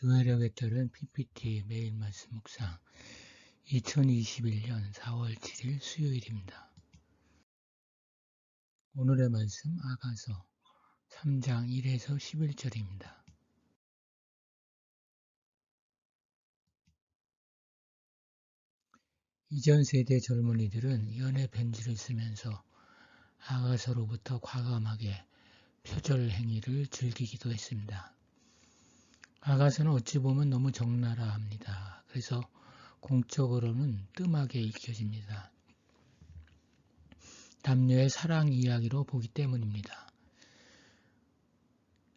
교회력에 따른 PPT 매일 말씀 묵상 2021년 4월 7일 수요일입니다. 오늘의 말씀 아가서 3장 1에서 11절입니다. 이전 세대 젊은이들은 연애 편지를 쓰면서 아가서로부터 과감하게 표절 행위를 즐기기도 했습니다. 아가서는 어찌 보면 너무 적나라합니다. 그래서 공적으로는 뜸하게 읽혀집니다. 남녀의 사랑 이야기로 보기 때문입니다.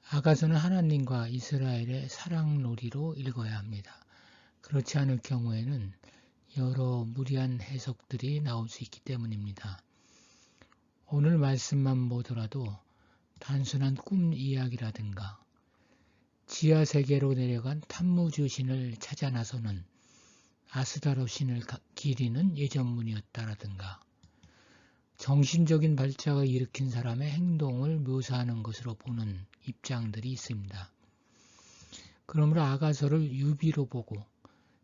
아가서는 하나님과 이스라엘의 사랑놀이로 읽어야 합니다. 그렇지 않을 경우에는 여러 무리한 해석들이 나올 수 있기 때문입니다. 오늘 말씀만 보더라도 단순한 꿈 이야기라든가 지하 세계로 내려간 탐무주 신을 찾아 나서는 아스다로 신을 기리는 예전문이었다라든가 정신적인 발작을 일으킨 사람의 행동을 묘사하는 것으로 보는 입장들이 있습니다. 그러므로 아가서를 유비로 보고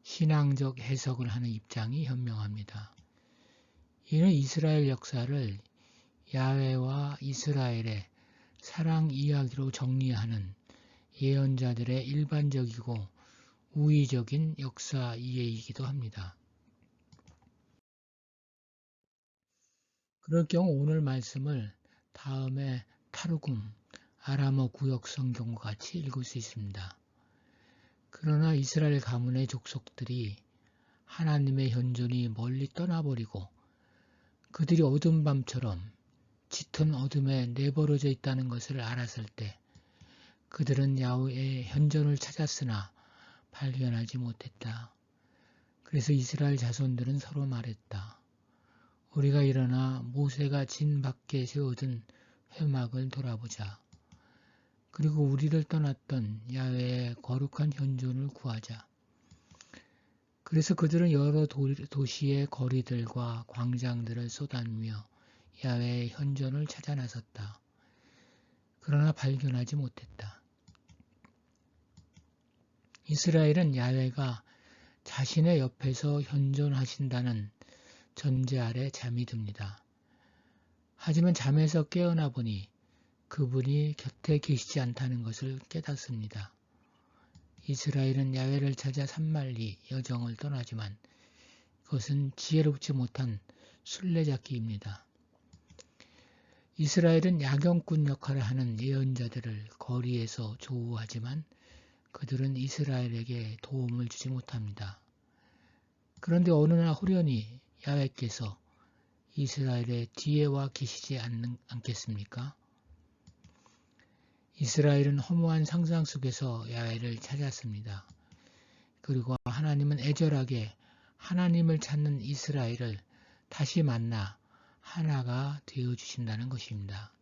신앙적 해석을 하는 입장이 현명합니다. 이는 이스라엘 역사를 야외와 이스라엘의 사랑 이야기로 정리하는 예언자들의 일반적이고 우의적인 역사 이해이기도 합니다. 그럴 경우 오늘 말씀을 다음에 타르굼, 아람어 구역 성경과 같이 읽을 수 있습니다. 그러나 이스라엘 가문의 족속들이 하나님의 현존이 멀리 떠나버리고 그들이 어둠 밤처럼 짙은 어둠에 내버려져 있다는 것을 알았을 때 그들은 야후의 현존을 찾았으나 발견하지 못했다. 그래서 이스라엘 자손들은 서로 말했다. 우리가 일어나 모세가 진 밖에 세워둔 회막을 돌아보자. 그리고 우리를 떠났던 야외의 거룩한 현존을 구하자. 그래서 그들은 여러 도시의 거리들과 광장들을 쏟아내며 야외의 현존을 찾아 나섰다. 그러나 발견하지 못했다. 이스라엘은 야외가 자신의 옆에서 현존하신다는 전제 아래 잠이 듭니다. 하지만 잠에서 깨어나 보니 그분이 곁에 계시지 않다는 것을 깨닫습니다. 이스라엘은 야외를 찾아 산말리 여정을 떠나지만 그것은 지혜롭지 못한 순례잡기입니다. 이스라엘은 야경꾼 역할을 하는 예언자들을 거리에서 조우하지만 그들은 이스라엘에게 도움을 주지 못합니다. 그런데 어느 날 호련히 야훼께서 이스라엘의 뒤에와 계시지 않는, 않겠습니까? 이스라엘은 허무한 상상 속에서 야훼를 찾았습니다. 그리고 하나님은 애절하게 하나님을 찾는 이스라엘을 다시 만나 하나가 되어 주신다는 것입니다.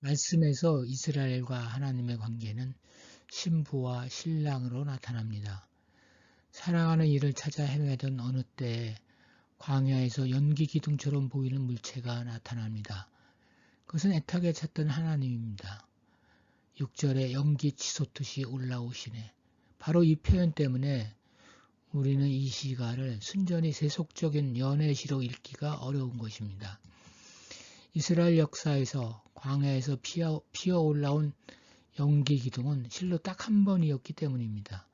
말씀에서 이스라엘과 하나님의 관계는 신부와 신랑으로 나타납니다. 사랑하는 이를 찾아 헤매던 어느 때에 광야에서 연기 기둥처럼 보이는 물체가 나타납니다. 그것은 애타게 찾던 하나님입니다. 6절에 연기 치솟듯이 올라오시네. 바로 이 표현 때문에 우리는 이 시가를 순전히 세속적인 연애시로 읽기가 어려운 것입니다. 이스라엘 역사에서 광야에서 피어, 올라온 연기 기둥은 실로 딱 한 번이었기 때문입니다.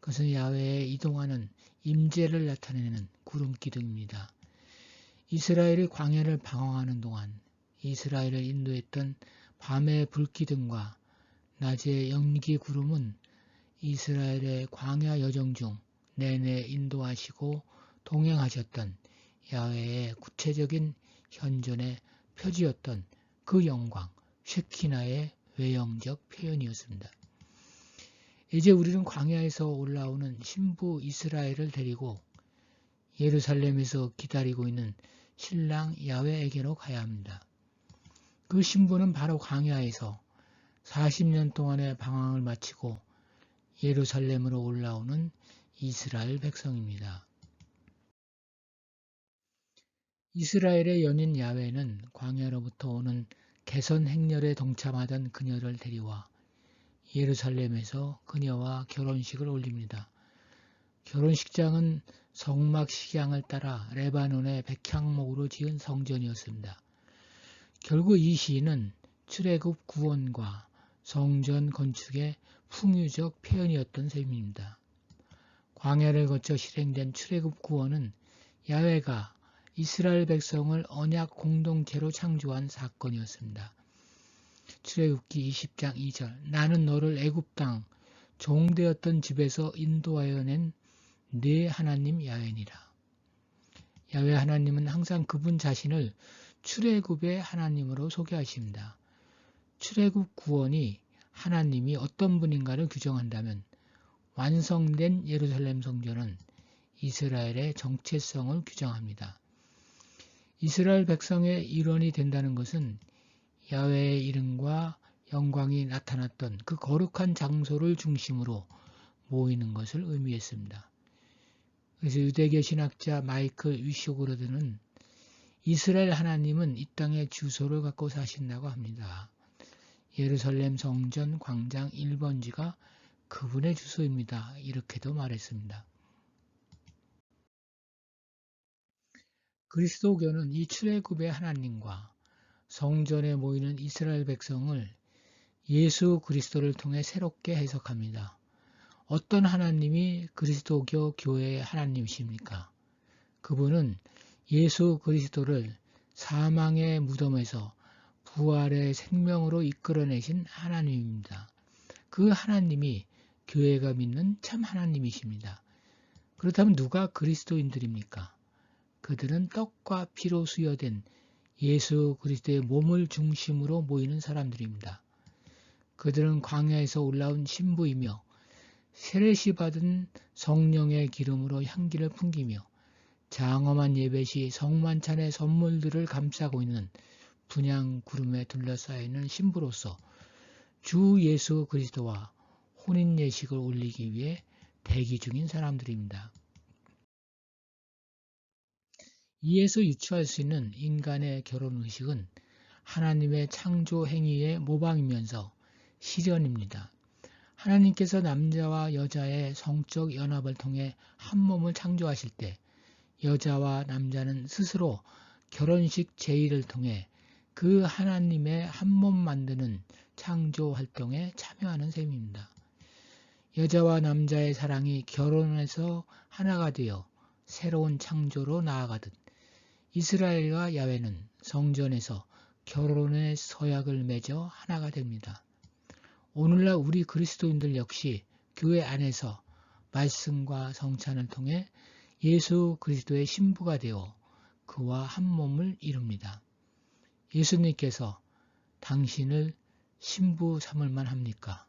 그것은 야외에 이동하는 임재를 나타내는 구름 기둥입니다. 이스라엘이 광야를 방황하는 동안 이스라엘을 인도했던 밤의 불기둥과 낮의 연기 구름은 이스라엘의 광야 여정 중 내내 인도하시고 동행하셨던 야외의 구체적인 현존의 표지였던 그 영광, 쉐키나의 외형적 표현이었습니다. 이제 우리는 광야에서 올라오는 신부 이스라엘을 데리고 예루살렘에서 기다리고 있는 신랑 야외에게로 가야 합니다. 그 신부는 바로 광야에서 40년 동안의 방황을 마치고 예루살렘으로 올라오는 이스라엘 백성입니다. 이스라엘의 연인 야외는 광야로부터 오는 개선 행렬에 동참하던 그녀를 데리와 예루살렘에서 그녀와 결혼식을 올립니다. 결혼식장은 성막 식양을 따라 레바논의 백향목으로 지은 성전이었습니다. 결국 이 시인은 출애굽 구원과 성전 건축의 풍유적 표현이었던 셈입니다. 광야를 거쳐 실행된 출애굽 구원은 야훼가 이스라엘 백성을 언약 공동체로 창조한 사건이었습니다. 출애굽기 20장 2절 나는 너를 애굽 땅 종되었던 집에서 인도하여 낸네 하나님 야훼니라. 야훼 하나님은 항상 그분 자신을 출애굽의 하나님으로 소개하십니다. 출애굽 구원이 하나님이 어떤 분인가를 규정한다면 완성된 예루살렘 성전은 이스라엘의 정체성을 규정합니다. 이스라엘 백성의 일원이 된다는 것은 야외의 이름과 영광이 나타났던 그 거룩한 장소를 중심으로 모이는 것을 의미했습니다. 그래서 유대교 신학자 마이클 위쇼그로드는 이스라엘 하나님은 이 땅에 주소를 갖고 사신다고 합니다. 예루살렘 성전 광장 1번지가 그분의 주소입니다. 이렇게도 말했습니다. 그리스도교는 이 출애굽의 하나님과 성전에 모이는 이스라엘 백성을 예수 그리스도를 통해 새롭게 해석합니다. 어떤 하나님이 그리스도교 교회의 하나님이십니까? 그분은 예수 그리스도를 사망의 무덤에서 부활의 생명으로 이끌어내신 하나님입니다. 그 하나님이 교회가 믿는 참 하나님이십니다. 그렇다면 누가 그리스도인들입니까? 그들은 떡과 피로 수여된 예수 그리스도의 몸을 중심으로 모이는 사람들입니다. 그들은 광야에서 올라온 신부이며 세례시 받은 성령의 기름으로 향기를 풍기며 장엄한 예배시 성만찬의 선물들을 감싸고 있는 분양 구름에 둘러싸여 있는 신부로서 주 예수 그리스도와 혼인 예식을 올리기 위해 대기 중인 사람들입니다. 이에서 유추할 수 있는 인간의 결혼 의식은 하나님의 창조 행위의 모방이면서 실현입니다. 하나님께서 남자와 여자의 성적 연합을 통해 한 몸을 창조하실 때 여자와 남자는 스스로 결혼식 제의를 통해 그 하나님의 한 몸 만드는 창조 활동에 참여하는 셈입니다. 여자와 남자의 사랑이 결혼해서 하나가 되어 새로운 창조로 나아가듯 이스라엘과 야훼는 성전에서 결혼의 서약을 맺어 하나가 됩니다. 오늘날 우리 그리스도인들 역시 교회 안에서 말씀과 성찬을 통해 예수 그리스도의 신부가 되어 그와 한 몸을 이룹니다. 예수님께서 당신을 신부 삼을만 합니까?